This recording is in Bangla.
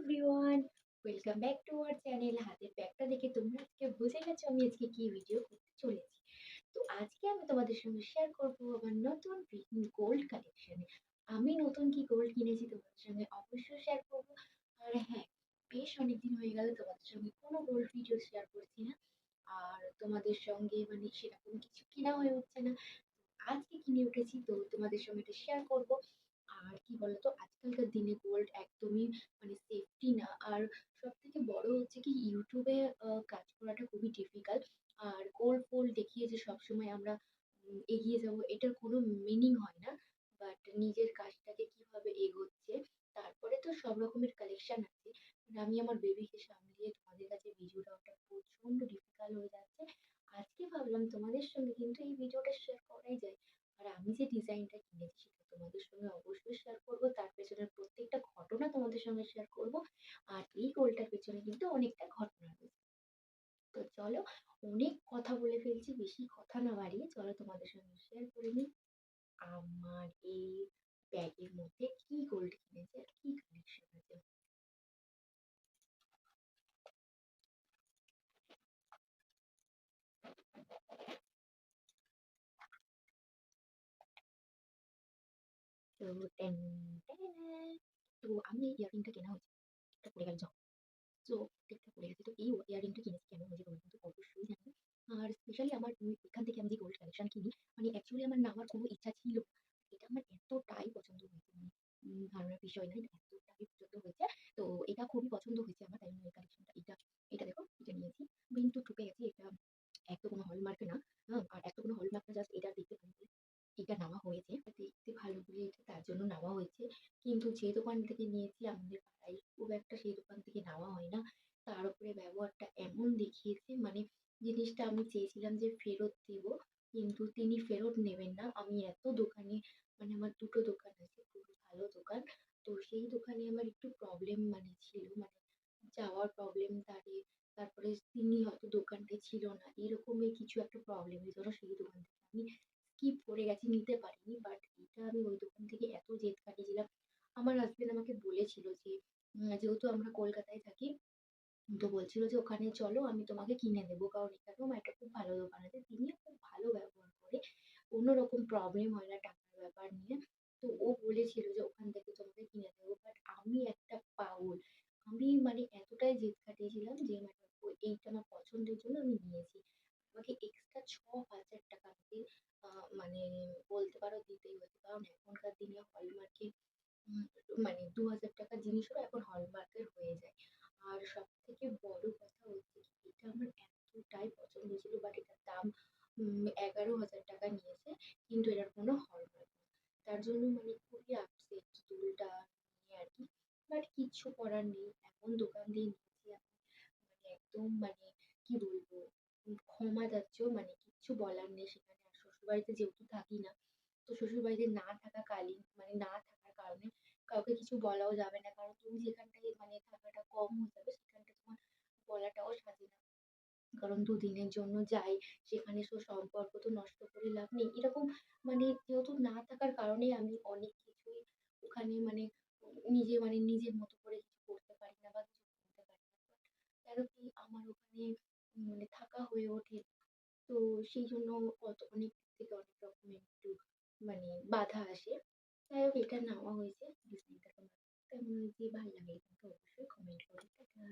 Everyone welcome back to our channel হাতের ব্যাগটা দেখে তোমরা আজকে বুঝে গেছো আমি আজকে কি ভিডিও করতে চলেছি। তো আজকে আমি তোমাদের সঙ্গে শেয়ার করব আমার নতুন গোল্ড কালেকশনে আমি নতুন কি গোল্ড কিনেছি তোমাদের সঙ্গে অবশ্যই শেয়ার করব। আর হ্যাঁ বেশ অনেকদিন হয়ে গেল তোমাদের সঙ্গে কোনো গোল্ড ভিডিও শেয়ার করছি না। আর তোমাদের সঙ্গে মানে সেরকম কিছু কেনা হয়ে উঠছে না। আজকে কিনে উঠেছি তো তোমাদের সঙ্গে এটা শেয়ার করব। আর কি বলতো, আজকালকার দিনে গোল্ড একদমই মানে সেফটি না। আর সব থেকে বড় হচ্ছে কি ইউটিউবে কাজ করাটা খুবই ডিফিকাল্ট আর গোল্ড ফোল্ড দেখিয়ে যে সবসময় আমরা এগিয়ে যাব, এটার কোনো মিনিং হয় না। বাট নিজের কাজটাকে কীভাবে এগোচ্ছে, তারপরে তো সব রকমের কালেকশন আছে। আমি আমার বেবিকে সামলিয়ে তোমাদের কাছে ভিডিওটা ওটা প্রচণ্ড ডিফিকাল্ট হয়ে যাচ্ছে। আজকে ভাবলাম তোমাদের সঙ্গে কিন্তু এই ভিডিওটা শেয়ার করাই যায় আর আমি যে ডিজাইনটা কিনেছি সেটা তোমাদের সঙ্গে অবশ্যই শেয়ার করব তার পেছনের প্রত্যেকটা ঘটনা তোমাদের সঙ্গে শেয়ার করব। আর এই গোলটার পেছনে কিন্তু অনেকটা ঘটনা রয়েছে। তো চলো, অনেক কথা বলে ফেলছি, বেশি কথা না বাড়িয়ে চলো তোমাদের সঙ্গে শেয়ার করে নিই। আমার এই ব্যাগের মধ্যে কি গোল্ড কিনেছে আর কি কালেকশন আছে? তো আমি ইয়াররিংটা কেনা হয়েছে। পড়ে গেল যাও তো প্রত্যেকটা পড়ে গেছে তো এই ইয়াররিংটা কিনেছি কেন হয়েছে তোমরা কিন্তু অবশ্যই জানো আর স্পেশালি আমার এখান থেকে আমি যে গোল্ড কালেকশন কিনি মানে অ্যাকচুয়ালি আমার নেওয়ার কোনো ইচ্ছা ছিল এটা আমার এতটাই পছন্দ হয়েছে মানে ধারণার বিষয় নয় এতটাই পছন্দ হয়েছে তো এটা খুবই পছন্দ হয়েছে আমার তাই এই কালেকশনটা এটা এটা দেখো এটা নিয়েছি কিন্তু ঠুকে গেছে এটা এক তো কোনো হলমার্কে না হ্যাঁ আর এক কোনো হলমার্ক না জাস্ট এটা দেখতে ভালো এটা নেওয়া হয়েছে দেখতে ভালো বলে এটা তার জন্য নেওয়া হয়েছে কিন্তু যে দোকান থেকে নিয়েছি আমাদের পাড়ায় একটা সেই দোকান থেকে নেওয়া হয় না। তার উপরে ব্যবহারটা এমন দেখিয়েছে মানে জিনিসটা আমি চেয়েছিলাম যে ফেরত দেব, কিন্তু তিনি ফেরত নেবেন না। আমি এত দোকানে মানে আমার দুটো দোকান আছে খুবই ভালো দোকান। তো সেই দোকানে আমার একটু প্রবলেম মানে ছিল মানে যাওয়ার প্রবলেম দাঁড়িয়ে তারপরে তিনি হয়তো দোকানটায় ছিল না, এরকমই কিছু একটা প্রবলেমের জন্য সেই দোকান থেকে। আমি স্কিপ করে গেছি, নিতে পারিনি বাট এটা আমি ওই দোকান থেকে এত জেদ কাটিয়েছিলাম। আমার হাজবেন্ড আমাকে বলেছিল যে যেহেতু আমরা কলকাতায় থাকি, তো বলছিল যে ওখানে চলো, আমি তোমাকে কিনে দেবো। কারণ এখানেও একটা খুব ভালো দোকান আছে। তিনিও খুব ভালো ব্যবহার করে কোনো রকম প্রবলেম হয় না টাকার ব্যাপার নিয়ে। তো ও বলেছিল যে ওখান থেকে তোমাকে কিনে দেবো। বাট আমি একটা পাগল। আমি মানে এতটাই জেদ কাটিয়েছিলাম যে মানে এইটা আমার পছন্দের জন্য আমি নিয়েছি। আমাকে এক্সট্রা ছ হাজার টাকা আমাকে মানে বলতে পারো দিতেই হয়েছে কারণ এখনকার দিনে হলমার্কে মানে দু হাজার টাকার জিনিসও এখন হলমার্কের হয়ে যায়। আর সব থেকে বড় কথা হচ্ছে কি, এটা আমার এতটাই পছন্দ ছিল বাট এটার দাম এগারো হাজার টাকা নিয়েছে, কিন্তু এটার কোনো হলমার্ক তার জন্য মানে খুবই আপসেট দুলটা নিয়ে আর কি। বাট কিচ্ছু করার নেই, এমন দোকান দিয়ে নিয়েছি আমি মানে একদম মানে কি বলব ক্ষমা যাচ্ছেও মানে কিচ্ছু বলার নেই সেখানে। আর শ্বশুরবাড়িতে যেহেতু থাকি না, তো শ্বশুরবাড়িতে না থাকাকালীন মানে না কিছু বলাও যাবে না। কারণ তুমি যেখানটায় মানে থাকাটা কম হয়ে যাবে সেখানটা তোমার বলাটাও না। কারণ দুদিনের জন্য যাই, সেখানে তো সম্পর্ক তো নষ্ট করে লাভ নেই। এরকম মানে যেহেতু না থাকার কারণেই আমি অনেক কিছুই ওখানে মানে নিজে মানে নিজের মতো করে কিছু করতে পারি না বা কিছু করতে পারি না। কেন কি আমার ওখানে মানে থাকা হয়ে ওঠে। তো সেই জন্য কত অনেক থেকে অনেক রকমের একটু মানে বাধা আসে। যাই হোক, এটা নেওয়া হয়েছে। ডিজাইনটা তোমার কেমন হয়েছে ভালো লাগলে কিন্তু অবশ্যই কমেন্ট করো টাটা